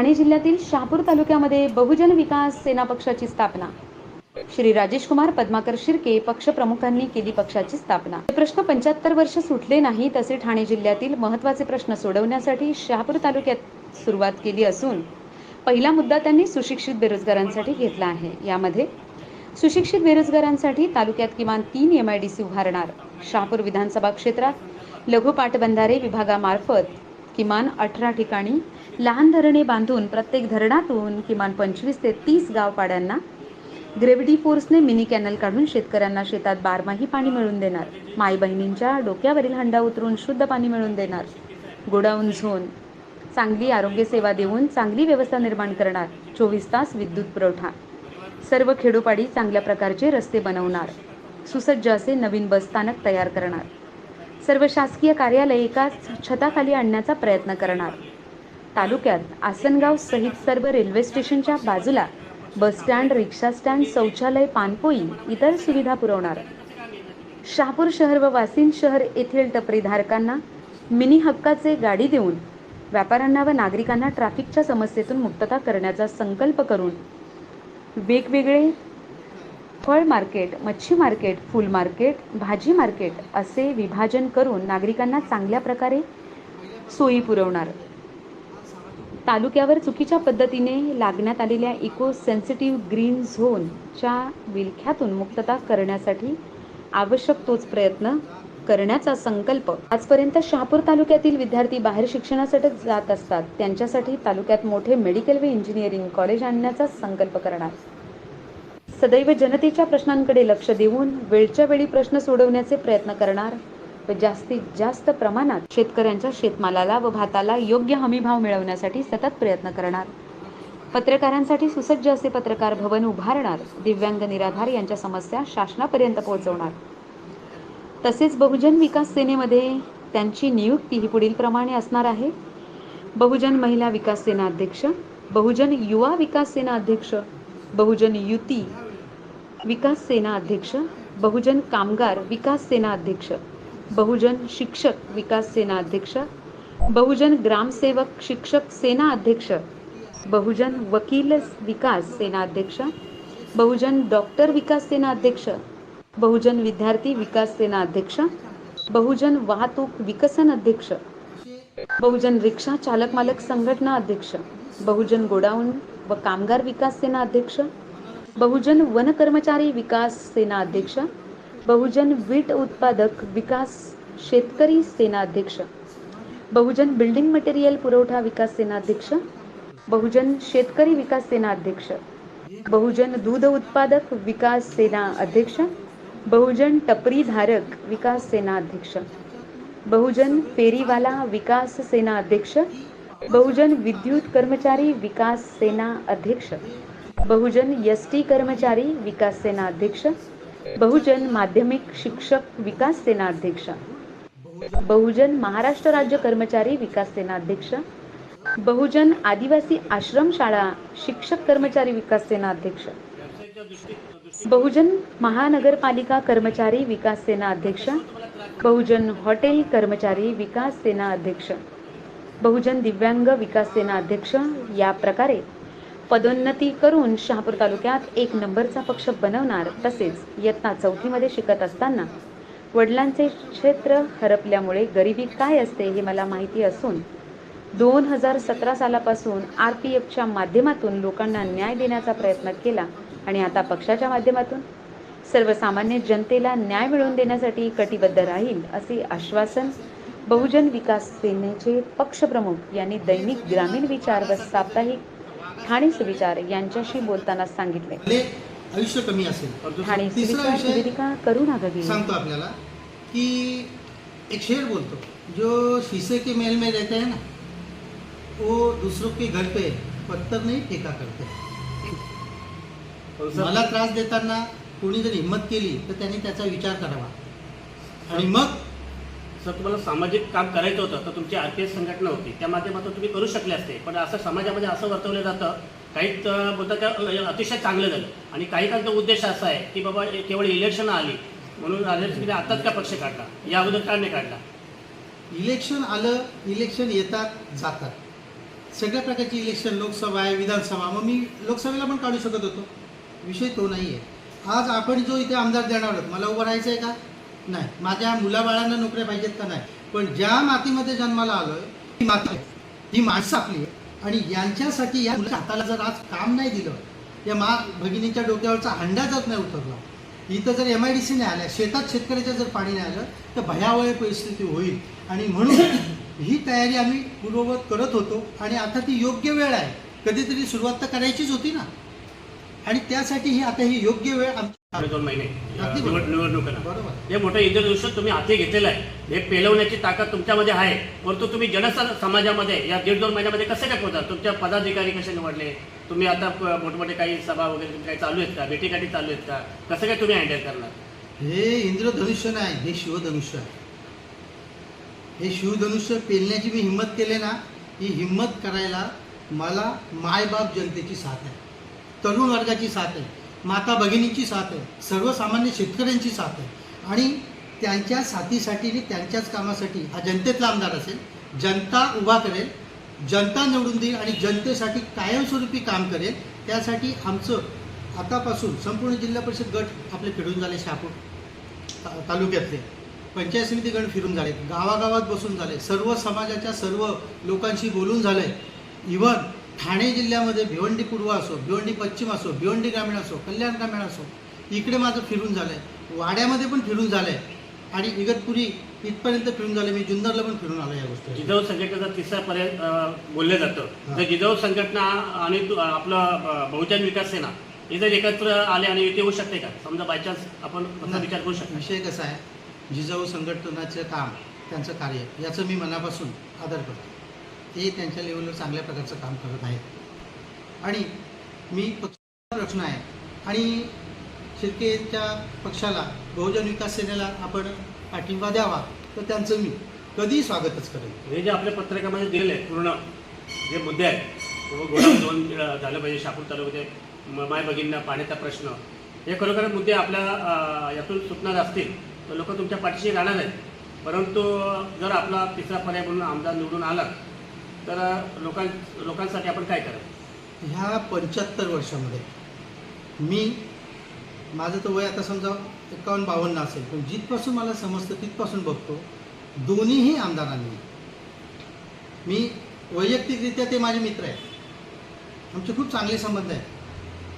ठाणे जिल्ह्यातील शहापूर तालुक्यामध्ये बहुजन विकास सेना पक्षाची स्थापना. श्री राजेश कुमार पद्माकर शिर्के पक्षप्रमुखांनी केली पक्षाची स्थापना. प्रश्न पंच्याहत्तर वर्ष सुटले नाहीत असे ठाणे जिल्ह्यातील महत्त्वाचे प्रश्न सोडवण्यासाठी शहापूर तालुक्यात सुरुवात केली असून पहिला मुद्दा त्यांनी सुशिक्षित बेरोजगारांसाठी घेतला आहे. यामध्ये सुशिक्षित बेरोजगारांसाठी तालुक्यात किमान तीन एम आय डी सी उभारणार. शहापूर विधानसभा क्षेत्रात लघु पाटबंधारे विभागामार्फत किमान अठरा ठिकाणी लहान धरणे बांधून प्रत्येक धरणातून किमान पंचवीस ते तीस गावपाड्यांना ग्रेव्हिटी फोर्सने मिनी कॅनल काढून शेतकऱ्यांना शेतात बारमाही पाणी मिळवून देणार. माई बहिणींच्या डोक्यावरील हंडा उतरून शुद्ध पाणी मिळवून देणार. Godown zone. चांगली आरोग्य सेवा देऊन चांगली व्यवस्था निर्माण करणार. चोवीस तास विद्युत पुरवठा. सर्व खेडोपाडी चांगल्या प्रकारचे रस्ते बनवणार. सुसज्ज असे नवीन बसस्थानक तयार करणार. सर्व शासकीय कार्यालय एकाच छताखाली आणण्याचा प्रयत्न करणार. तालुक्यात आसनगाव सहित सर्व रेल्वे स्टेशनच्या बाजूला बसस्टँड रिक्षा स्टँड शौचालय पानपोई इतर सुविधा पुरवणार. शहापूर शहर व वासिन शहर येथील टपरीधारकांना मिनी हक्काचे गाडी देऊन व्यापाऱ्यांना व नागरिकांना ट्रॅफिकच्या समस्येतून मुक्तता करण्याचा संकल्प करून वेगवेगळे फळ मार्केट मच्छी मार्केट फूल मार्केट भाजी मार्केट असे विभाजन करून नागरिकांना चांगल्या प्रकारे सोयी पुरवणार. तालुक्यावर चुकीच्या पद्धतीने लागण्यात आलेल्या इको सेन्सिटिव्ह ग्रीन झोनच्या विलख्यातून मुक्तता करण्यासाठी आवश्यक तोच प्रयत्न करण्याचा संकल्प. आजपर्यंत शहापूर तालुक्यातील विद्यार्थी बाहेर शिक्षणासाठी जात असतात. त्यांच्यासाठी तालुक्यात मोठे मेडिकल व इंजिनिअरिंग कॉलेज आणण्याचा संकल्प करणार. सदैव जनतेच्या प्रश्नांकडे लक्ष देऊन वेळच्या वेळी प्रश्न सोडवण्याचे प्रयत्न करणार व जास्तीत जास्त प्रमाणात शेतकऱ्यांच्या शेतमालाला व भाताला योग्य हमीभाव मिळवण्यासाठी सतत प्रयत्न करणार. पत्रकारांसाठी सुसज्ज असे पत्रकार भवन उभारणार. दिव्यांग निराधार यांच्या समस्या शासनापर्यंत पोहोचवणार. तसेच बहुजन विकास सेनेमध्ये त्यांची नियुक्ती ही पुढील प्रमाणे असणार आहे. बहुजन महिला विकास सेना अध्यक्ष बहुजन युवा विकास सेना अध्यक्ष बहुजन युती विकास सेना अध्यक्ष बहुजन कामगार विकास सेना अध्यक्ष बहुजन शिक्षक विकास सेना अध्यक्ष बहुजन ग्रामसेवक शिक्षक सेना अध्यक्ष बहुजन वकील विकास सेना अध्यक्ष बहुजन डॉक्टर विकास सेना अध्यक्ष बहुजन विद्यार्थी विकास सेना अध्यक्ष बहुजन वाहतूक विकसन अध्यक्ष बहुजन रिक्षा चालक मालक संघटना अध्यक्ष बहुजन गोडाऊन व कामगार विकास सेना अध्यक्ष बहुजन वन कर्मचारी विकास सेना अध्यक्ष बहुजन वीट उत्पादक विकास शेतकरी सेना अध्यक्ष बहुजन बिल्डिंग मटेरियल पुरवठा विकास सेना अध्यक्ष बहुजन शेतकरी विकास सेना अध्यक्ष बहुजन दूध उत्पादक विकास सेना अध्यक्ष. बहुजन टपरी धारक विकास सेना अध्यक्ष बहुजन फेरीवाला विकास सेना अध्यक्ष. बहुजन विद्युत कर्मचारी विकास सेना अध्यक्ष. बहुजन एस टी कर्मचारी विकास सेना अध्यक्ष. बहुजन माध्यमिक शिक्षक विकास सेना अध्यक्ष बहुजन महाराष्ट्र राज्य कर्मचारी विकास सेना अध्यक्ष बहुजन आदिवासी आश्रम शाळा शिक्षक कर्मचारी विकास सेना अध्यक्ष बहुजन महानगरपालिका कर्मचारी विकास सेना अध्यक्ष बहुजन हॉटेल कर्मचारी विकास सेना अध्यक्ष बहुजन दिव्यांग विकास सेना अध्यक्ष या प्रकारे पदोन्नती करून शहापूर तालुक्यात एक नंबरचा पक्ष बनवणार तसेच इयत्ता चौथीमध्ये शिकत असताना वडिलांचे क्षेत्र हरपल्यामुळे गरिबी काय असते हे मला माहिती असून दोन हजार सतरा सालापासून आर पी एफच्या माध्यमातून लोकांना न्याय देण्याचा प्रयत्न केला आणि आता पक्षाच्या माध्यमातून. सर्वसामान्य जनतेला न्याय मिळवून देण्यासाठी कटिबद्ध राहील असे आश्वासन बहुजन विकास सेनेचे पक्षप्रमुख यांनी दैनिक ग्रामीण विचार व साप्ताहिक ठाणे सुविचार यांच्याशी बोलताना सांगितले. आयुष्य कमी असेल. ठाणे तिसरा सुविचार विषय निवेदिका करुणा सांगतो आपल्याला कि एक शेर बोलतो. जो शीशे के महल में रहते हैं ना वो दूसरों के घर पे पत्थर नहीं फेका करते. मला त्रास देताना कोणी जर हिंमत केली तर त्यांनी त्याचा विचार करावा. आणि मग सर तुम्हाला सामाजिक काम करायचं होतं तर तुमची आर पी एस संघटना होती. त्या माध्यमातून तुम्ही करू शकले असते. पण असं समाजामध्ये असं वर्तवलं जातं काही तर बोलतात का अतिशय चांगलं झालं. आणि काही काहींचा उद्देश असा आहे की बाबा केवळ इलेक्शन आली म्हणून आल्याची आताच का पक्ष काढला? या अगोदर का नाही काढला? इलेक्शन आलं इलेक्शन येतात जातात. सगळ्या प्रकारची इलेक्शन लोकसभा आहे विधानसभा. मग मी लोकसभेला पण काढू शकत होतो. विषय तो नाही आहे आज आपण जो इथे आमदार देणार आहोत मला उभं राहायचं आहे का? नाही. माझ्या मुलाबाळांना नोकऱ्या पाहिजेत का नाही? पण ज्या मातीमध्ये जन्माला आलोय ती माती ही माणसं आपली आणि यांच्यासाठी या मुलाच्या हाताला जर आज काम नाही दिलं या मा भगिनीच्या डोक्यावरचा हंडा जर नाही उतरला इथं जर एम आय डी सी नाही आल्या शेतात शेतकऱ्याच्या जर पाणी नाही आलं तर भयावह परिस्थिती होईल. आणि म्हणून ही तयारी आम्ही पूर्ववत करत होतो आणि आता ती योग्य वेळ आहे. कधीतरी सुरुवात तर करायचीच होती ना. आणि त्यासाठी ही आता ही योग्य वेळ आमची दोन महिने. अगदी निवड बरोबर. निवडणुकीला. बरोबर. हे मोठं इंद्रधनुष्य तुम्ही हाती घेतलेलं आहे. हे पेलवण्याची ताकद तुमच्यामध्ये आहे. परंतु तुम्ही जन समाजामध्ये या दीड दोन महिन्यामध्ये कसे काय पोहोचा तुमच्या पदाधिकारी कसे निवडले? तुम्ही आता मोठमोठे काही सभा वगैरे काही चालू आहेत का? भेटीगाठी चालू आहेत का? कसं काय तुम्ही हँडल करणार? हे इंद्रधनुष्य नाही हे शिवधनुष्य आहे. हे शिवधनुष्य पेलण्याची मी हिंमत केले ना ही हिंमत करायला मला मायबाप जनतेची साथ आहे. तरुण वर्गाची साथ आहे. माता भगिनीची साथ आहे सर्वसामान्य शेतकऱ्यांची साथ आहे. आणि त्यांच्या साथीसाठी आणि त्यांच्याच कामासाठी हा जनतेतला आमदार असेल जनता उभा करेल जनता निवडून देईल आणि जनतेसाठी कायमस्वरूपी काम करेल. त्यासाठी आमचं आतापासून संपूर्ण जिल्हा परिषद गट आपले फिरून झाले शहापूर ता- तालुक्यातले. पंचायत समिती गण फिरून झाले गावागावात बसून झाले. सर्व समाजाच्या सर्व लोकांशी बोलून झाले इव्हन ठाणे जिल्ह्यामध्ये भिवंडी पूर्व असो भिवंडी पश्चिम असो भिवंडी ग्रामीण असो कल्याण ग्रामीण असो इकडे माझं फिरून झालं आहे वाड्यामध्ये पण फिरून झालं आहे आणि इगतपुरी इथपर्यंत फिरून झाले मी जुन्नरला पण फिरून आलो या गोष्टी जिजाऊ संघटनेचा तिसरा पर्याय बोललं जातं. तर जिजाऊ संघटना आणि आपलं बहुजन विकास सेना हे जर एकत्र आले आणि युती होऊ शकते का? समजा बायचान्स आपण असा विचार करू शकतो. विषय कसा आहे? जिजाऊ संघटनाचं काम त्यांचं कार्य याचं मी मनापासून आदर करतो. ते त्यांच्या लेवलवर चांगल्या प्रकारचं काम करत आहेत. आणि मी पक्ष रचना आहे. आणि शिर्केच्या पक्षाला बहुजन विकास सेनेला आपण पाठिंबा द्यावा तर त्यांचं मी कधीही स्वागतच करेन. हे जे आपल्या पत्रकामध्ये दिलेले आहे पूर्ण जे मुद्दे आहेत दोन झालं पाहिजे शापूर तालुक्याचे माय भगिनींना पाण्याचा प्रश्न. हे खरोखर मुद्दे आपल्या यातून सुटणार असतील तर लोक तुमच्या पाठीशी राहणार आहेत. परंतु जर आपला तिसरा पर्याय म्हणून आमदार निवडून आला तर लोकां लोकांसाठी आपण काय करावं ह्या पंच्याहत्तर वर्षामध्ये मी माझं तर वय आता समजा एकावन्न बावन्न असेल पण जिथपासून मला समजतं तिथपासून बघतो दोन्हीही आमदारांनी. मी वैयक्तिकरित्या ते माझे मित्र आहेत. आमचे खूप चांगले संबंध आहेत.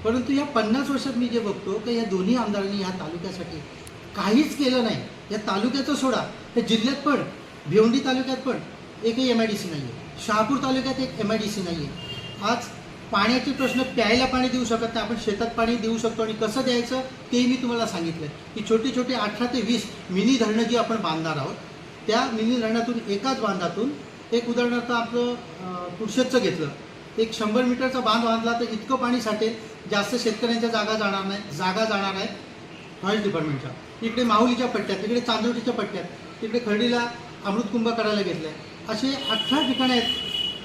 परंतु या पन्नास वर्षात मी जे बघतो की या दोन्ही आमदारांनी ह्या तालुक्यासाठी काहीच केलं नाही. या तालुक्याचं सोडा. या जिल्ह्यात पण भिवंडी तालुक्यात पण एकही एम आय डी सी नाही आहे शहापूर तालुक्यात एक एम आय डी सी नाही आहे आज पाण्याचे प्रश्न प्यायला पाणी देऊ शकत नाही आपण शेतात पाणी देऊ शकतो आणि कसं द्यायचं तेही मी तुम्हाला सांगितलं आहे की छोटे छोटे अठरा ते वीस मिनी धरणं जी आपण बांधणार आहोत त्या मिनी धरणातून एकाच बांधातून एक उदाहरणार्थ आपलं अं, कुडशेतचं घेतलं. एक शंभर मीटरचा बांध बांधला तर इतकं पाणी साठेल जास्त शेतकऱ्यांच्या जागा जाणार नाही जागा जाणार आहेत फॉरेस्ट डिपार्टमेंटच्या. इकडे माहुलीच्या पट्ट्यात तिकडे चांदोटीच्या पट्ट्यात तिकडे खर्डीला अमृतकुंभ करायला घेतलं आहे असे अठरा ठिकाणं आहेत.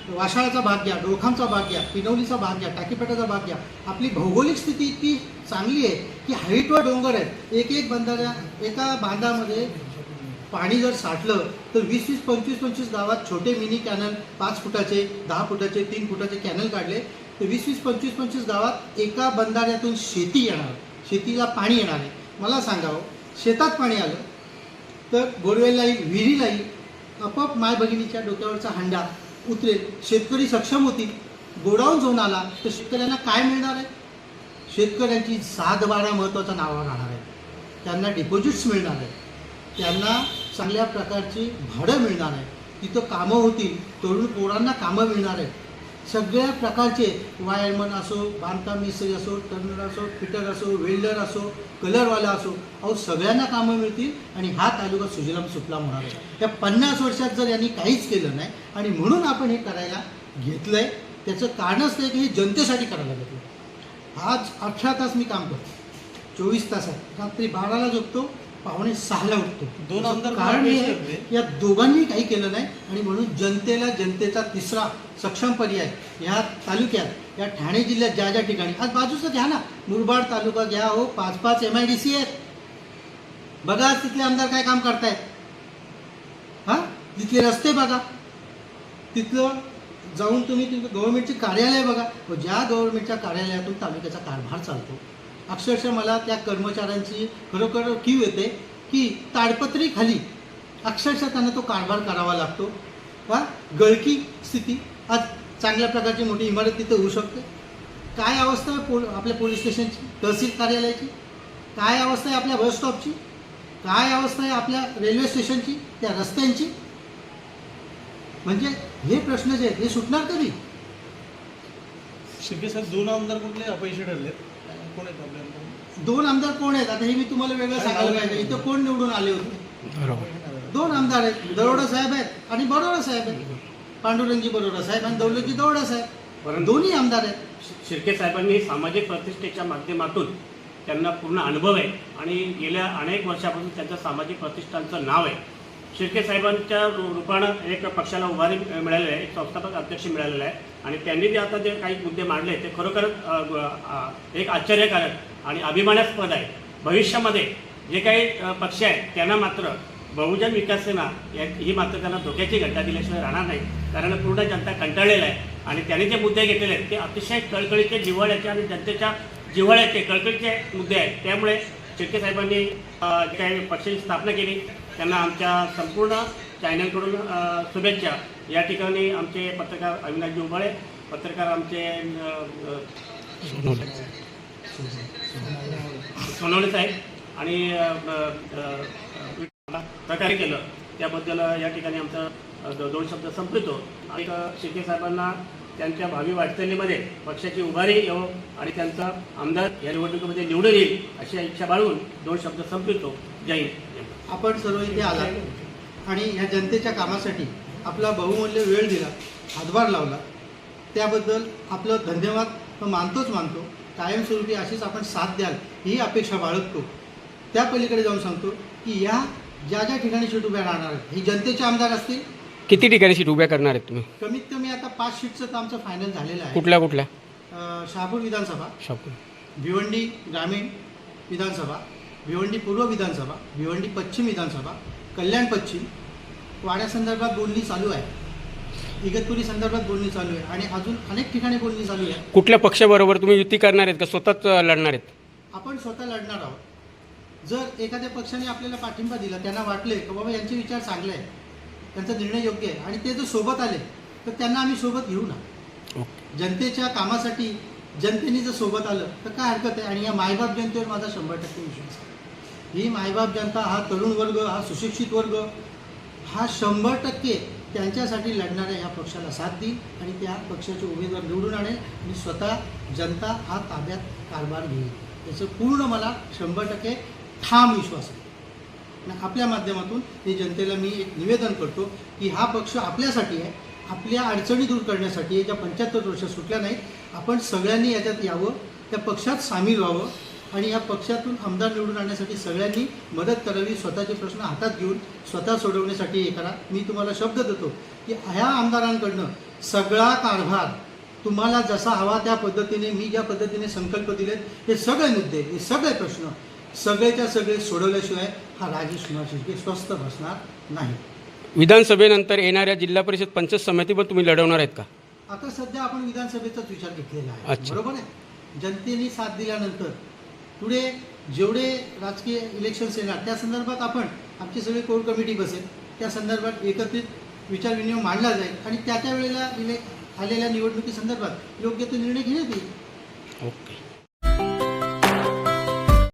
वाशाळाचा भाग घ्या डोळखांचा भाग घ्या पिनवलीचा भाग घ्या टाकीपेटाचा भाग घ्या. आपली भौगोलिक स्थिती इतकी चांगली आहे की हाईटवर डोंगर आहेत. एक एक बंधाऱ्या एका बांधामध्ये पाणी जर साठलं तर वीस वीस पंचवीस पंचवीस गावात छोटे मिनी कॅनल पाच फुटाचे दहा फुटाचे तीन फुटाचे कॅनल काढले तर वीस वीस पंचवीस पंचवीस गावात एका बंधाऱ्यातून शेती येणार. शेतीला पाणी येणार आहे. मला सांगावं हो, शेतात पाणी आलं तर बोरवेलला येईल विहिरीला येईल आपोआप माय भगिनीच्या डोक्यावरचा हंडा उतरेल. शेतकरी सक्षम होतील. गोडाऊन झोन आला तर शेतकऱ्यांना काय मिळणार आहे? शेतकऱ्यांची सात बारा महत्त्वाचं नावावर राहणार आहे त्यांना डिपॉझिट्स मिळणार आहे त्यांना चांगल्या प्रकारची भाडं मिळणार आहे. तिथं कामं होतील. तरुण पोरांना कामं मिळणार आहेत. सगळ्या प्रकारचे वायरमन असो बांधकाम मिस्त्री असो टर्नर असो फिटर असो वेल्डर असो कलरवाला असो अहो सगळ्यांना कामं मिळतील आणि हा तालुका सुजलाम सुफलाम होणार आहे. त्या पन्नास वर्षात जर यांनी काहीच केलं नाही आणि म्हणून आपण हे करायला घेतलं आहे त्याचं कारणच नाही की हे जनतेसाठी करायला घेतलं आज अठरा तास मी काम करतो. चोवीस तास आहे. रात्री बाराला झोपतो. पावणे सहाला उठतो. दोन आमदार कारण हे. या दोघांनी काही केलं नाही आणि म्हणून जनतेला जनतेचा तिसरा सक्षम पर्याय ह्या तालुक्यात या ठाणे जिल्ह्यात ज्या ज्या ठिकाणी आज बाजूचं घ्या ना. मुरबाड तालुका घ्या हो पाच पाच एम आय डी सी आहेत. बघा तिथले आमदार काय काम करतायत. हा? तिथले रस्ते बघा. तिथलं जाऊन तुम्ही तुम्ही गव्हर्नमेंटची कार्यालय बघा. ज्या गव्हर्नमेंटच्या कार्यालयातून तालुक्याचा कारभार चालतो. अक्षरशः मला त्या कर्मचाऱ्यांची खरोखर कीव येते की ताडपत्री खाली अक्षरशः त्यांना तो कारभार करावा लागतो. वा गळकी स्थिती. आज चांगल्या प्रकारची मोठी इमारत तिथे होऊ शकते. काय अवस्था आहे पोल आपल्या पोलीस स्टेशनची? तहसील कार्यालयाची? काय अवस्था आहे आपल्या बस स्टॉपची? काय अवस्था आहे आपल्या रेल्वे स्टेशनची? त्या रस्त्यांची? म्हणजे हे प्रश्न जे आहेत हे सुटणार कधी? शिंदे साहेब दोन आमदार कुठले? अपयशी ठरले कोण आहेत आपल्या दोन आमदार कोण आहेत? आता हे मी तुम्हाला वेगळं सांगायला पाहिजे. इथं कोण निवडून आले होते? दोन आमदार आहेत. दरोडा साहेब आहेत आणि बरोडा साहेब आहेत. पांडुरंगजी बरोडा साहेब आणि दौलतजी दरोडा साहेब. परंतु दोन्ही आमदार आहेत. शिर्के साहेबांनी सामाजिक प्रतिष्ठेच्या माध्यमातून त्यांना पूर्ण अनुभव आहे आणि गेल्या अनेक वर्षापासून त्यांचं सामाजिक प्रतिष्ठानचं नाव आहे. शिर्के साहेबांच्या रूपानं एक पक्षाला उभारी मिळालेली आहे एक संस्थापक अध्यक्ष मिळालेला आहे. आणि त्यांनी जे आता जे काही मुद्दे मांडले ते खरोखरच एक आश्चर्यकारक आणि अभिमानास्पद आहे. भविष्यामध्ये जे काही पक्ष आहेत त्यांना मात्र बहुजन विकास सेना या- ही मात्र त्यांना धोक्याची घंटा दिल्याशिवाय राहणार नाही. कारण पूर्ण जनता कंटाळलेला आहे. आणि त्यांनी जे मुद्दे घेतलेले आहेत ते अतिशय कळकळीचे जिव्हाळ्याचे आणि जनतेच्या जिव्हाळ्याचे कळकळीचे मुद्दे आहेत. त्यामुळे शिर्के साहेबांनी जे काही पक्षाची स्थापना केली त्यांना आमच्या संपूर्ण चॅनलकडून शुभेच्छा. या ठिकाणी आमचे पत्रकार अविनाशजी उबाळे पत्रकार आमचे अ, सोनवणे साहेब आणि प्रकारे केलं. त्याबद्दल या ठिकाणी आमचा दोन शब्द संपवितो. आणि अ, साहेबांना त्यांच्या भावी वाटचालीमध्ये पक्षाची उभारी येवो आणि त्यांचा आमदार या निवडणुकीमध्ये निवडून येईल अशी इच्छा बाळगून दोन शब्द संपवितो. जय हिंद. आपण सर्व इथे आलात आणि ह्या जनतेच्या कामासाठी आपला बहुमूल्य वेळ दिला हातभार लावला. त्याबद्दल आपलं धन्यवाद मानतोच मानतो. कायमस्वरूपी अशीच आपण साथ द्याल ही अपेक्षा बाळगतो. त्या पलीकडे जाऊन सांगतो की या ज्या ज्या ठिकाणी सीट उभ्या राहणार आहेत ही जनतेचे आमदार असतील? किती ठिकाणी सीट उभ्या करणार आहेत तुम्ही? कमीत कमी आता पाच सीटचं तर आमचं फायनल झालेलं आहे. कुठल्या कुठल्या? शहापूर विधानसभा शॉप भिवंडी ग्रामीण विधानसभा. भिवंडी पूर्व विधानसभा भिवंडी पश्चिम विधानसभा कल्याण पश्चिम वाड्यासंदर्भात बोलणी चालू आहे. इगतपुरी संदर्भात बोलणी चालू आहे. आणि अजून अनेक ठिकाणी बोलणी चालू आहे. कुठल्या पक्षाबरोबर तुम्ही युती करणार आहेत का? स्वतःच लढणार आहेत? आपण स्वतः लढणार आहोत. जर एखाद्या पक्षाने आपल्याला पाठिंबा दिला त्यांना वाटले की बाबा यांचे विचार चांगले आहेत त्यांचा निर्णय योग्य आहे आणि ते जर सोबत आले तर त्यांना आम्ही सोबत घेऊ ना. जनतेच्या कामासाठी जनतेने जर सोबत आलं तर काय हरकत आहे? आणि या मायबाप जनतेवर माझा शंभर टक्के विश्वास आहे. ही मायबाप जनता हा तरुण वर्ग हा सुशिक्षित वर्ग हा शंभर टक्के त्यांच्यासाठी लढणाऱ्या या पक्षाला साथ देईल आणि त्या पक्षाचे उमेदवार निवडून आणेल आणि स्वतः जनता हा ताब्यात कारभार घेईल. याचं पूर्ण मला शंभर टक्के ठाम विश्वास आहे. आणि आपल्या माध्यमातून हे जनतेला मी एक निवेदन करतो की हा पक्ष आपल्यासाठी आहे आपल्या अडचणी दूर करण्यासाठी याच्या ज्या पंच्याहत्तर वर्ष सुटल्या नाहीत आपण सगळ्यांनी याच्यात यावं त्या पक्षात सामील व्हावं आणि या पक्षातून आमदार निवडून आणण्यासाठी सगळ्यांनी मदत करावी स्वतःचे प्रश्न हातात घेऊन स्वतः सोडवण्यासाठी हे करा. मी तुम्हाला शब्द देतो की ह्या आमदारांकडनं सगळा कारभार तुम्हाला जसा हवा त्या पद्धतीने मी ज्या पद्धतीने संकल्प दिलेत हे सगळे मुद्दे हे सगळे प्रश्न सगळेच्या सगळे सोडवल्याशिवाय हा राजेश कुमार शिर्के स्वस्थ बसणार नाही. विधानसभेनंतर येणाऱ्या जिल्हा परिषद पंचायत समितीवर तुम्ही लढवणार आहेत का? आता सध्या आपण विधानसभेचाच विचार घेतलेला आहे. अच्छा. बरोबर आहे? जनतेने साथ दिल्यानंतर पुढे जेवढे राजकीय इलेक्शन्स येणार त्या संदर्भात आपण आमची सगळी कोर कमिटी बसेल. त्या संदर्भात एकत्रित विचारविनिमय मांडला जाईल आणि त्या त्या वेळेला इले आलेल्या निवडणुकी संदर्भात योग्य तो निर्णय घेण्यात येईल. ओके.